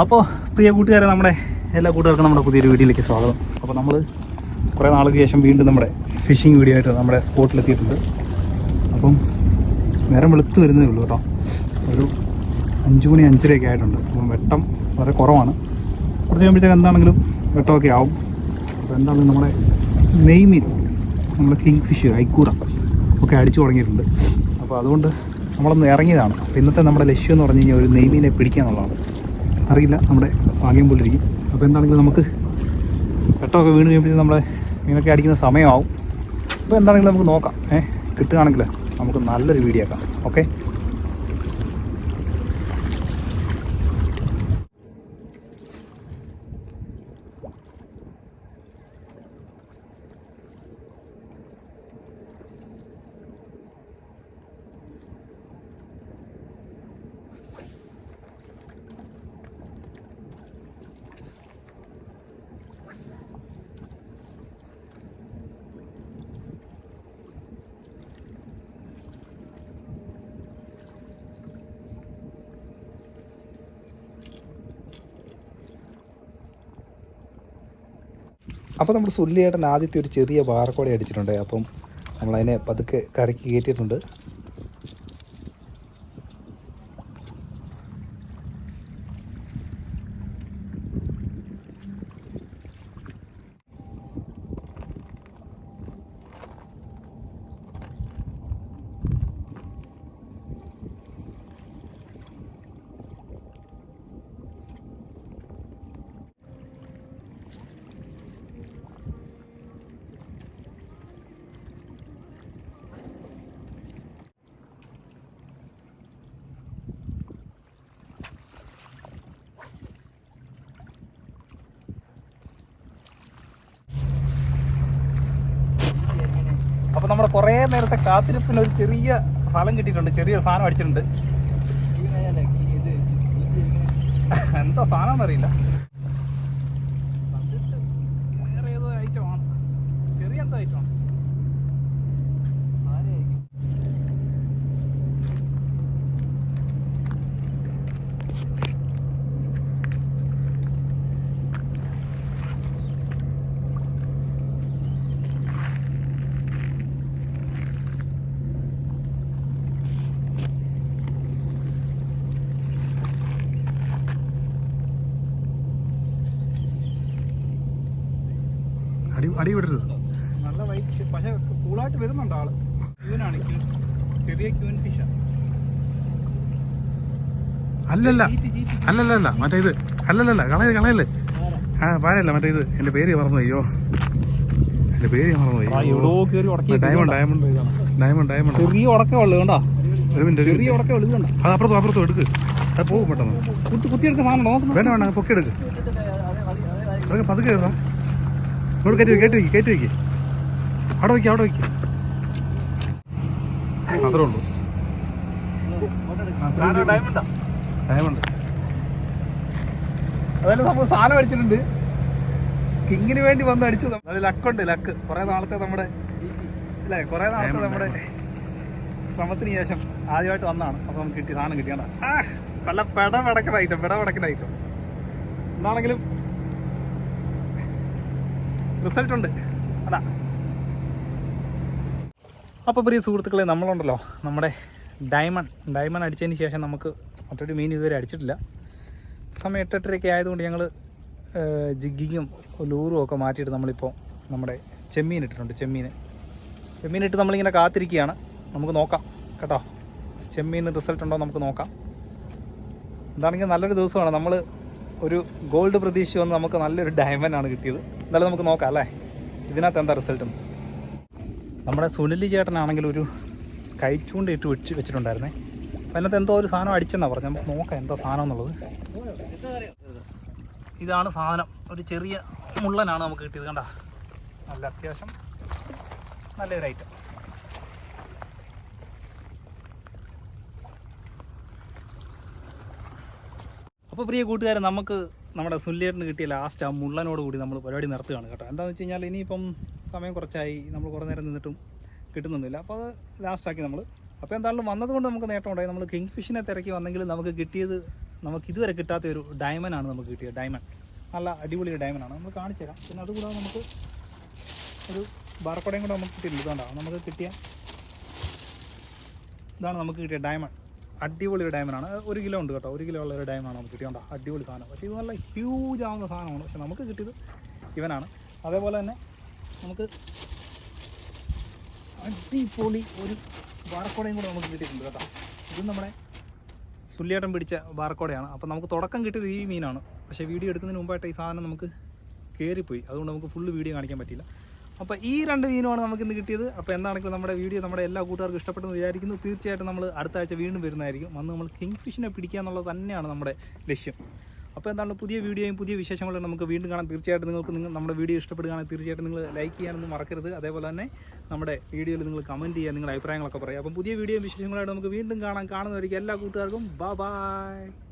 അപ്പോൾ പ്രിയ കൂട്ടുകാരെ നമ്മുടെ എല്ലാ കൂട്ടുകാർക്കും നമ്മുടെ പുതിയൊരു വീഡിയോയിലേക്ക് സ്വാഗതം. അപ്പോൾ നമ്മൾ കുറേ നാൾക്ക് ശേഷം വീണ്ടും നമ്മുടെ ഫിഷിംഗ് വീഡിയോ ആയിട്ട് നമ്മുടെ സ്പോട്ടിലെത്തിയിട്ടുണ്ട് അപ്പം നേരം വെളുത്ത് വരുന്നേ ഉള്ളൂ കേട്ടോ. ഒരു അഞ്ച് മണി അഞ്ചരയൊക്കെ ആയിട്ടുണ്ട്. അപ്പം വെട്ടം വളരെ കുറവാണ്. കുറച്ച് കഴിയുമ്പോഴത്തേക്ക് എന്താണെങ്കിലും വെട്ടമൊക്കെ ആവും. അപ്പോൾ എന്താണെങ്കിലും നമ്മുടെ നെയ്മീൻ നമ്മുടെ കിങ് ഫിഷ് ഐക്കൂറ ഒക്കെ അടിച്ചു തുടങ്ങിയിട്ടുണ്ട്. അപ്പോൾ അതുകൊണ്ട് നമ്മളൊന്ന് ഇറങ്ങിയതാണ്. അപ്പോൾ ഇന്നത്തെ നമ്മുടെ ലക്ഷ്യം എന്ന് പറഞ്ഞു കഴിഞ്ഞാൽ ഒരു നെയ്മീനെ പിടിക്കുക എന്നുള്ളതാണ്. അറിയില്ല നമ്മുടെ ഭാഗ്യം പോലെ ഇരിക്കും. അപ്പോൾ എന്താണെങ്കിലും നമുക്ക് വെട്ടമൊക്കെ വീണ് കഴിയുമ്പോൾ നമ്മളെ മീനൊക്കെ അടിക്കുന്ന സമയമാവും. അപ്പോൾ എന്താണെങ്കിലും നമുക്ക് നോക്കാം. ഏഹ് കിട്ടുകയാണെങ്കിൽ നമുക്ക് നല്ലൊരു വീഡിയോ ആക്കാം. ഓക്കെ? അപ്പോൾ നമ്മൾ സുല്ലിയേട്ടൻ ആദ്യത്തെ ഒരു ചെറിയ വാർക്കോടെ അടിച്ചിട്ടുണ്ട്. അപ്പം നമ്മളതിനെ പതുക്കെ കറക്കി കയറ്റിയിട്ടുണ്ട്. അപ്പോൾ നമ്മുടെ കുറേ നേരത്തെ കാത്തിരിപ്പിന് ഒരു ചെറിയ ഫലം കിട്ടിയിട്ടുണ്ട്. ചെറിയ സാധനം അടിച്ചിട്ടുണ്ട്. എന്താ സാധനം എന്നറിയില്ല. അടി അടി വിടരുത് നല്ല വൈറ്റ് പക്ഷേ കൂളായിട്ട് വരുന്നുണ്ട് ആൾ. ക്യൂനാണ് ക്യൂൻ. ചെറിയ ക്യൂൻ ഫിഷാണ് അല്ലല്ല. അല്ലല്ല മറ്റേ ഇത്. അല്ലല്ലല്ല. കളയത് കളയല്ലേ? ആ പാരല്ല. മറ്റേ ഇത്. എന്റെ പേര് മറന്നു. അയ്യോ. എന്റെ പേര് മറന്നു. ഉടക്കി ഡയമണ്ട് ഡയമണ്ട് ഡയമണ്ട് ഡയമണ്ട്. ചെറിയ ഉടക്കേ ഉള്ളു കണ്ടോ? ഒരു മിനിറ്റ് ചെറിയ ഉടക്കേ ഉള്ളു കണ്ടോ അത് അപ്പുറത്തും അപ്പുറത്തും എടുക്ക്. അത് പോകും പെട്ടെന്ന്. കുത്തി സാധനം വേണ്ട വേണ്ട പൊക്കി എടുക്ക് അതൊക്കെ പതുക്കെ എടുത്താ ഇങ്ങോട്ട് കയറ്റി കയറ്റി വെക്ക് കയറ്റി വെക്ക്. അവിടെ വയ്ക്കുക അവിടെ വയ്ക്കുക അത്രേ ഉള്ളൂ. ഡയമണ്ട് അതായത് നമ്മൾ സാധനം അടിച്ചിട്ടുണ്ട്. കിങ്ങിന് വേണ്ടി വന്ന് അടിച്ചു. അത് ലക്കുണ്ട് ലക്ക് കുറെ നാളത്തെ നമ്മുടെ അല്ലേ കുറെ നാളത്തെ നമ്മുടെ ശ്രമത്തിന് ശേഷം ആദ്യമായിട്ട് വന്നതാണ്. അപ്പൊ നമുക്ക് കിട്ടി സാധനം കിട്ടിയാണ് പല പെട പടക്കുന്ന ഐറ്റം പെട പടക്കുന്ന ഐറ്റം എന്താണെങ്കിലും റിസൾട്ട് ഉണ്ട് അതാ. അപ്പോൾ പ്രിയ സുഹൃത്തുക്കളെ നമ്മളുണ്ടല്ലോ. നമ്മുടെ ഡയമണ്ട് ഡയമണ്ട് അടിച്ചതിന് ശേഷം നമുക്ക് മറ്റൊരു മീൻ ഇതുവരെ അടിച്ചിട്ടില്ല. സമയം എട്ടെട്ടരയൊക്കെ ആയതുകൊണ്ട് ഞങ്ങൾ ജിഗ്ഗിങ്ങും ലൂറും ഒക്കെ മാറ്റിയിട്ട് നമ്മളിപ്പോൾ നമ്മുടെ ചെമ്മീൻ ഇട്ടിട്ടുണ്ട് ചെമ്മീൻ ചെമ്മീൻ ഇട്ട് നമ്മളിങ്ങനെ കാത്തിരിക്കുകയാണ്. നമുക്ക് നോക്കാം കേട്ടോ. ചെമ്മീൻ റിസൾട്ട് ഉണ്ടോ നമുക്ക് നോക്കാം. എന്താണെങ്കിൽ നല്ലൊരു ദിവസമാണ്. നമ്മൾ ഒരു ഗോൾഡ് പ്രതീക്ഷ വന്ന് നമുക്ക് നല്ലൊരു ഡയമണ്ട് ആണ് കിട്ടിയത്. എന്തായാലും നമുക്ക് നോക്കാം അല്ലേ? ഇതിനകത്ത് എന്താ റിസൾട്ട് നമ്മുടെ സുനിലി ചേട്ടനാണെങ്കിൽ ഒരു കൈച്ചൂണ്ട ഇട്ട് വെച്ച് വെച്ചിട്ടുണ്ടായിരുന്നേ. അതിനകത്ത് എന്തോ ഒരു സാധനം അടിച്ചെന്നാ പറഞ്ഞു. നമുക്ക് നോക്കാം എന്താ സാധനം എന്നുള്ളത്. ഇതാണ് സാധനം. ഒരു ചെറിയ മുള്ളനാണ് നമുക്ക് കിട്ടിയത് കണ്ട. നല്ല അത്യാവശ്യം നല്ലൊരു ഐറ്റം അപ്പോൾ പ്രിയ കൂട്ടുകാരെ നമുക്ക് നമ്മുടെ സുല്ലേറിന് കിട്ടിയ ലാസ്റ്റ് ആ മുള്ളനോട് കൂടി നമ്മൾ പരിപാടി നിർത്തുകയാണ് കേട്ടോ. എന്താണെന്ന് വെച്ച് കഴിഞ്ഞാൽ ഇനിയിപ്പം സമയം കുറച്ചായി നമ്മൾ കുറേ നേരം നിന്നിട്ടും കിട്ടുന്നൊന്നുമില്ല. അപ്പോൾ അത് ലാസ്റ്റാക്കി നമ്മൾ അപ്പോൾ എന്തായാലും വന്നതുകൊണ്ട് നമുക്ക് നേട്ടം ഉണ്ടായി. നമ്മൾ കിങ് ഫിഷിനെ തിരക്കി വന്നെങ്കിൽ നമുക്ക് കിട്ടിയത് നമുക്ക് ഇതുവരെ കിട്ടാത്ത ഒരു ഡയമണ്ട് ആണ് നമുക്ക് കിട്ടിയത്. ഡയമണ്ട് നല്ല അടിപൊളി ഒരു ഡയമണ്ട് ആണ്. നമ്മൾ കാണിച്ചു തരാം. പിന്നെ അതുകൂടാതെ നമുക്ക് ഒരു ബാർക്കോടയും കൂടെ നമുക്ക് കിട്ടിയിട്ടുണ്ട്. ഇതുകൊണ്ടാണ് നമുക്ക് കിട്ടിയ ഇതാണ് നമുക്ക് കിട്ടിയ ഡയമണ്ട് അടിപൊളി ഒരു ഡയമണ്ട് ആണ്. ഒരു കിലോ ഉണ്ട് കേട്ടോ. ഒരു കിലോ ഉള്ള ഒരു ഡയമണ്ട് ആണ് നമുക്ക് കിട്ടിയത് അടിപൊളി സാധനം. പക്ഷേ ഇത് നല്ല ഹ്യൂജ് ആവുന്ന സാധനമാണ്. പക്ഷെ നമുക്ക് കിട്ടിയത് ഇവനാണ്. അതേപോലെ തന്നെ നമുക്ക് അടിപൊളി ഒരു ബാർക്കോടയും കൂടെ നമുക്ക് കിട്ടിയിട്ടുണ്ട് കേട്ടോ. ഇത് നമ്മുടെ സുല്ലിയേട്ടൻ പിടിച്ച ബാർക്കോടയാണ് അപ്പോൾ നമുക്ക് തുടക്കം കിട്ടിയത് ഈ മീനാണ്. പക്ഷേ വീഡിയോ എടുക്കുന്നതിന് മുമ്പായിട്ട് ഈ സാധനം നമുക്ക് കയറിപ്പോയി അതുകൊണ്ട് നമുക്ക് ഫുള്ള് വീഡിയോ കാണിക്കാൻ പറ്റില്ല അപ്പോൾ ഈ രണ്ട് മീനുമാണ് നമുക്ക് ഇന്ന് കിട്ടിയത്. അപ്പോൾ എന്താണെങ്കിലും നമ്മുടെ വീഡിയോ നമ്മുടെ എല്ലാ കൂട്ടുകാർക്കും ഇഷ്ടപ്പെട്ടെന്ന് വിചാരിക്കുന്നു. തീർച്ചയായിട്ടും നമ്മൾ അടുത്ത ആഴ്ച വീണ്ടും വരുന്നതായിരിക്കും. വന്ന് നമ്മൾ കിങ് ഫിഷിനെ പിടിക്കുക എന്നുള്ളത് തന്നെയാണ് നമ്മുടെ ലക്ഷ്യം. അപ്പോൾ എന്താണ് പുതിയ വീഡിയോയും പുതിയ വിശേഷങ്ങളും നമുക്ക് വീണ്ടും കാണാം. തീർച്ചയായിട്ടും നിങ്ങൾക്ക് നിങ്ങൾ നമ്മുടെ വീഡിയോ ഇഷ്ടപ്പെടുകയാണെങ്കിൽ തീർച്ചയായിട്ടും നിങ്ങൾ ലൈക്ക് ചെയ്യാനൊന്നും മറക്കരുത്. അതേപോലെ തന്നെ നമ്മുടെ വീഡിയോയിൽ നിങ്ങൾ കമന്റ് ചെയ്യുക നിങ്ങളുടെ അഭിപ്രായങ്ങളൊക്കെ പറയുക. അപ്പം പുതിയ വീഡിയോയും വിശേഷങ്ങളായിട്ട് നമുക്ക് വീണ്ടും കാണാം. കാണുന്നവർക്ക് എല്ലാ കൂട്ടുകാർക്കും ബൈ ബൈ